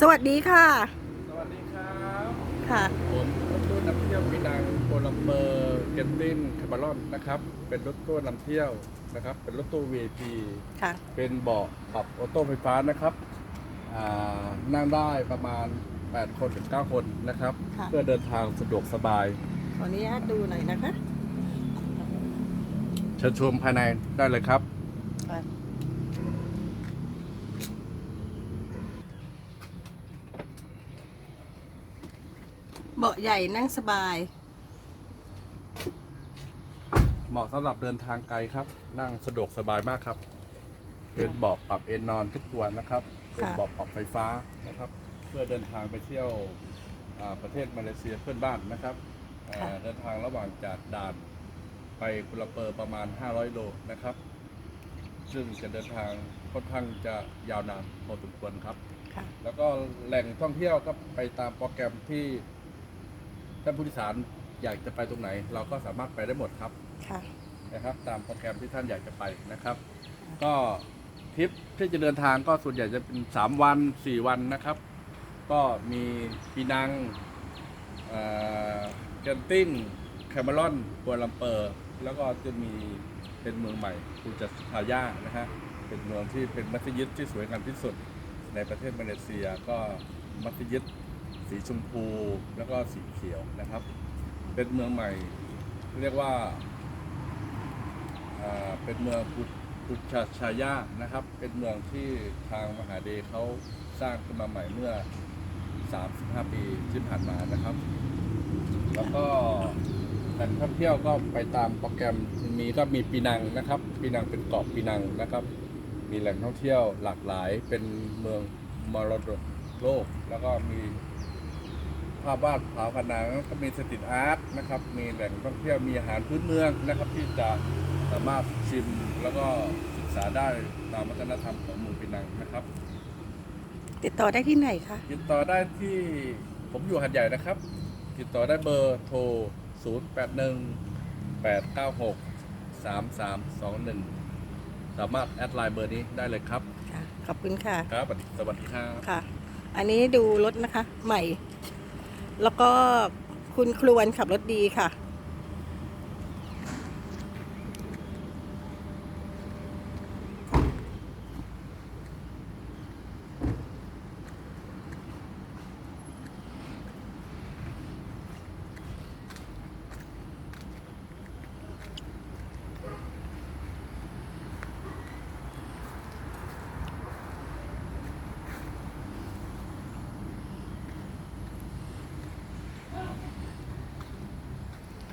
สวัสดีค่ะ สวัสดีครับค่ะ ผมรถตู้นำเที่ยวปีนังโคลัมเบอร์เกนตินคาร์บารอนนะครับ เป็นรถตู้นำเที่ยวนะครับ เป็นรถตู้ VIP ค่ะเป็นเป็นเบาะปรับออโต้ไฟฟ้านะครับอ่านั่งได้ประมาณ 8 คนถึง 9 คนนะครับ ค่ะ เพื่อเดินทางสะดวกสบาย ขออนุญาตดูหน่อยนะคะเชิญชมภายในได้เลยครับ เบาะใหญ่นั่งสบาย เหมาะสำหรับเดินทางไกลครับ นั่งสะดวกสบายมากครับ เป็นเบาะปรับเอนนอนทุกตัวนะครับเป็นเบาะปรับไฟฟ้านะครับ เพื่อเดินทางไปเที่ยวอ่าประเทศมาเลเซียเพื่อนบ้านนะครับอ่าเดินทางระหว่างจากด่าน ไปกุลาลัมเปอร์ประมาณ 500 โลนะครับ ซึ่งจะเดินทางค่อนข้างจะยาวนานพอสมควรครับ ค่ะ แล้วก็แหล่งท่องเที่ยวก็ไปตามโปรแกรมที่ ท่านผู้โดยสารอยากจะไปตรงไหน เราก็สามารถไปได้หมดครับค่ะ นะครับ ตามโปรแกรมที่ท่านอยากจะไปนะครับ ก็ทริปที่จะเดินทางก็ส่วนใหญ่จะเป็น3วัน4วันนะครับ ก็มีปีนังเอ่อเกนตินแคมารอนกัวลัมเปอร์ แล้วก็จะมีเป็นเมืองใหม่กูจัสทายานะฮะเป็นเมืองที่เป็นมัสยิดที่สวยงามที่สุดในประเทศมาเลเซียก็มัสยิด สีชมพูแล้วก็สีเขียวนะครับ เป็นเมืองใหม่ เรียกว่าเป็นเมืองกุกุชาชายานะครับ เป็นเมืองที่ทางมหาเดเขาสร้างขึ้นมาใหม่เมื่อ 35 ปีที่ผ่านมานะครับ แล้วก็แหล่งท่องเที่ยวก็ไปตามโปรแกรมมีก็มีปีนังนะครับปีนังเป็นเกาะปีนังนะครับ มีแหล่งท่องเที่ยวหลากหลายเป็นเมืองมรดกโลก แล้วก็มี ภาพวาดฝาผนังก็มีสตรีทอาร์ตนะครับ มีแหล่งท่องเที่ยวมีอาหารพื้นเมืองนะครับ ที่จะสามารถชิมแล้วก็ศึกษาได้ตามวัฒนธรรมของเมืองปีนังนะครับ ติดต่อได้ที่ไหนคะติดต่อได้ที่ผมอยู่หัดใหญ่นะครับ ติดต่อได้เบอร์โทร 0 8 1 8 9 6 3 3 2 1 สามารถแอดไลน์เบอร์นี้ได้เลยครับค่ะขอบคุณค่ะ ครับสวัสดีครับ ค่ะ อันนี้ดูรถนะคะ ใหม่ แล้วก็คุณครวนขับรถดีค่ะ